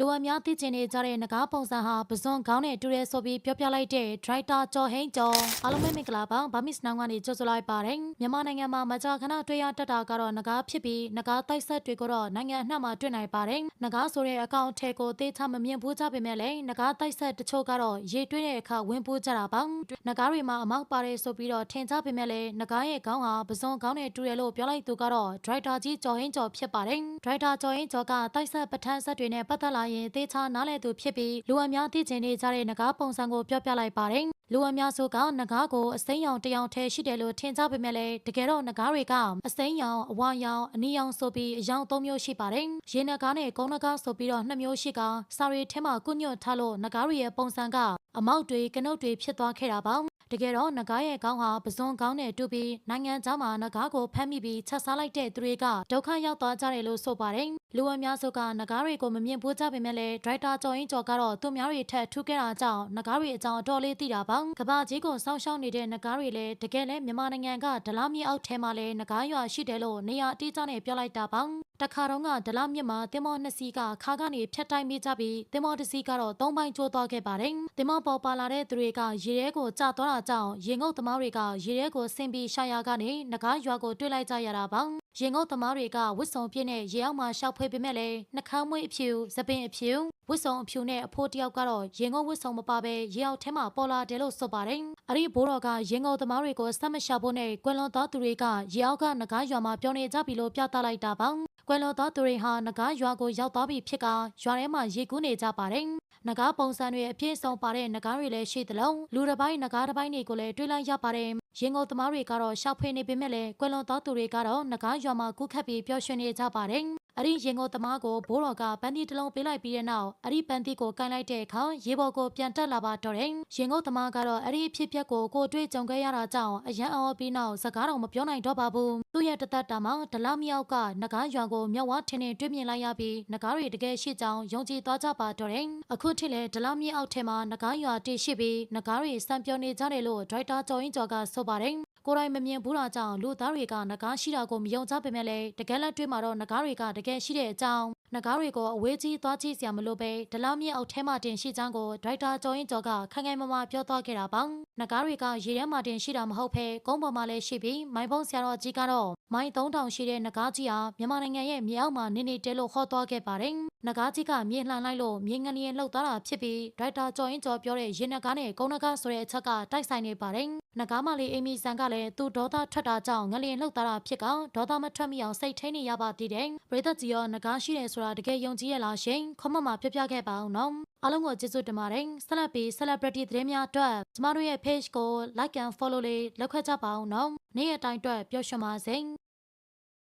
လူအများသိကျင်နေကြတဲ့ငကားပုံစံဟာပဇွန်ခေါင်းနဲ့တူရဲဆိုပြီးပြောပြလိုက်တဲ့ Director ကျော်ဟိန်းကျော်အားလုံးပဲမင်္ဂလာပါဗမစ်နောင်ကနေကြိုဆိုလိုက်ပါတယ်မြန်မာနိုင်ငံမှာမကြာခဏတွေ့ရတတ်တာကတော့ငကားဖြစ်ပြီးငကားတိုက်ဆက်တွေကိုတော့နိုင်ငံအနှံ့မှာတွေ့နိုင်ပါတယ်ငကားဆိုတဲ့အကောင့်ထဲကိုသေချာမမြင်ဘူးကြပေမဲ့လည်းငကားတိုက်ဆက်တချို့ကတော့ရေတွင်းတဲ့အခါဝင်ပူးကြတာပါငကားတွေမှာအမောက်ပါတယ်ဆိုပြီးတော့ထင်ကြပေမဲ့လည်းငကားရဲ့ခေါင်းဟာပဇွန်ခေါင်းနဲ့တူရဲလို့ပြောလိုက်သူကတော့ Director ကြီးကျော်ဟိန်းကျော်ဖြစ်ပါတယ် Director ကျော်ဟိန်းကျော်ကတိုက်ဆက်ပဋ္ဌာန်းဆက်တွေနဲ့ပတ်သက်လာရင်သေချာနားလည်သူဖြစ်ပြီးလူအများသိကျင်နေကြတဲ့ငကားပုံစံကိုပြောပြလိုက်ပါတယ်လူအများစုကငကားကိုအစိမ်းရောင်တစ်ရောင်ထဲရှိတယ်လို့ထင်ကြပေမဲ့လည်းတကယ်တော့ငကားတွေကအစိမ်းရောင်အဝါရောင်အနီရောင်ဆိုပြီးအရောင်သုံးမျိုးရှိပါတယ်။ရေနဂါးနဲ့ကုန်းနဂါးဆိုပြီးတော့နှစ်မျိုးရှိကစာရီထဲမှာကုညွတ်ထားလို့ငကားတွေရဲ့ပုံစံကအမောက်တွေကနုတ်တွေဖြစ်သွားခဲ့တာပါ။ တကယ်တော့ငကားရဲ့ခေါင်းဟာပဇွန်ခေါင်းနဲ့တူပြီးနိုင်ငံခြားမှာငကားကိုဖမ်းမိပြီးချက်စားလိုက်တဲ့သူတွေကဒုက္ခရောက်သွားကြတယ်လို့ဆိုပါတယ်။လူအများစုကငကားတွေကိုမမြင်ဘူးကြပေမဲ့လည်းဒရိုက်တာကျော်ရင်ကျော်ကတော့သူများတွေထက်ထူးခဲ့တာကြောင့်ငကားတွေအကြောင်းအတော်လေးသိတာပါ။ကဘာကြီးကိုစောင့်ရှောက်နေတဲ့ငကားတွေလည်းတကယ်လည်းမြန်မာနိုင်ငံကဒလားမြေအောက်ထဲမှာလည်းငကားရွာရှိတယ်လို့နေရာအတိအကျနဲ့ပြောလိုက်တာပါ။တခါတော့ကဒလားမြစ်မှာတင်မောနှစ်စီးကခါကနေဖြတ်တိုင်းမိကြပြီးတင်မောတစ်စီးကတော့သုံးပိုင်းကျိုးသွားခဲ့ပါတယ်။တင်မောပေါ်ပါလာတဲ့သူတွေကရေထဲကိုကျသွားတာကြောင့်ရေငုပ်သမားတွေကရေထဲကိုဆင်းပြီးရှာရာကနေငကားရွာကိုတွေ့လိုက်ကြရတာပါ။ရေငုပ်သမားတွေကဝစ်စုံပြည့်နဲ့ရေအောက်မှာရှောက်ဖွေပေမဲ့လည်းနှကမ်းမွေးအဖြူသပင်အဖြူဝစ်စုံအဖြူနဲ့အဖိုးတယောက်ကတော့ရေငုပ်ဝစ်စုံမပါဘဲရေအောက်ထဲမှာပေါ်လာတယ်လို့ဆိုပါတယ်။အဲ့ဒီဘိုးတော်ကရေငုပ်သမားတွေကိုစက်မရှာဖို့နဲ့ကွယ်လွန်သောသူတွေကရေအောက်ကငကားရွာမှာပြောနေကြပြီလို့ပြသလိုက်တာပါ။ ကွယ်လွန်သောသူတွေဟာငကားရွာကိုရောက်သွားပြီဖြစ်ကရွာထဲမှာရေကူးနေကြပါတယ်။နဂါပုံစံတွေအပြည့်စုံပါတဲ့နဂါတွေလည်းရှိသလုံးလူတစ်ပိုင်းနဂါတစ်ပိုင်းတွေကိုလည်းတွေ့လိုက်ရပါတယ်ရင်ကုန်သမားတွေကတော့ရှောက်ဖွေနေပေမဲ့လည်းကွယ်လွန်သောသူတွေကတော့နဂါရွာမှာကူးခတ်ပြီးပျော်ရွှင်နေကြပါတယ် အဲ့ဒီရင်ကုန်သမားကိုဘိုးတော်ကပန်းတီတစ်လုံးပေးလိုက်ပြီးတဲ့နောက်အဲ့ဒီပန်းတီကိုကန်လိုက်တဲ့အခါရေပေါ်ကိုပြန်တက်လာပါတော့တယ်ရင်ကုန်သမားကတော့အဲ့ဒီအဖြစ်အပျက်ကိုကိုယ်တွေ့ကြုံခဲ့ရတာကြောင့်အရန်အော်ပြီးနောက်စကားတော်မပြောနိုင်တော့ပါဘူးသူ့ရဲ့တသက်တာမှာဒလမြောက်ကနဂါရွာကိုမြောက်ဝါထင်းထင်းတွေ့မြင်လိုက်ရပြီးနဂါတွေတကယ်ရှိကြောင်းယုံကြည်သွားကြပါတော့တယ်အခုထိလည်းဒလမြေအောက်ထဲမှာနဂါရွာတည်ရှိပြီးနဂါတွေစံပြောနေကြတယ်လို့ဒရိုက်တာကျော်ရင်ကျော်ကဆိုပါတယ် ကိုယ်တိုင်မမြင်ဘူးတာကြောင့်လူသားတွေကငကားရှိတာကိုမယုံကြပေမဲ့လည်းတကယ်လက်တွေ့မှာတော့ငကားတွေကတကယ်ရှိတဲ့အကြောင်းငကားတွေကိုအဝေးကြီးသွားကြည့်စရာမလိုပဲဒလားမြေအောက်ထဲမှာတင်ရှိချောင်းကိုဒရိုက်တာကျော်ရင်ကျော်ကခိုင်ခိုင်မာမာပြောသွားခဲ့တာပါ ငကားတွေကရေထဲမှာတင်ရှိတာမဟုတ်ဘဲကုန်းပေါ်မှာလည်းရှိပြီးမိုင်းဖုံးဆရာတော်ကြီးကတော့မိုင်း3000ရှိတဲ့ငကားကြီးဟာမြန်မာနိုင်ငံရဲ့မြေအောက်မှာနေနေတဲလို့ဟောသွားခဲ့ပါတယ်ငကားကြီးကမြေလှန်လိုက်လို့မြေငလျင်လှုပ်သွားတာဖြစ်ပြီးဒရိုက်တာကျော်ရင်ကျော်ပြောတဲ့ရေနဂါးနဲ့ကုန်းနဂါးဆိုတဲ့အချက်ကတိုက်ဆိုင်နေပါတယ်နဂါးမလေးအီမီဆန်ကလည်းသူ့ဒေါသထွက်တာကြောင့်ငလျင်လှုပ်သွားတာဖြစ်ကဒေါသမထွက်မိအောင်စိတ်ထိန်နေရပါသေးတယ်ပရိသတ်ကြီးရောငကားရှိတယ်ဆိုတာတကယ်ယုံကြည်ရလားရှင်ခမမပြပြခဲ့ပါအောင်နော် အားလုံးကိုကျေးဇူးတင်ပါတယ်ဆက်လက်ပြီး celebrity သတင်းများအတွက်ကျမတို့ရဲ့ page ကို like and follow လေးလုပ်ခဲ့ကြပါအောင်နော်နေ့ရက်တိုင်းအတွက်ပျော်ရွှင်ပါစေ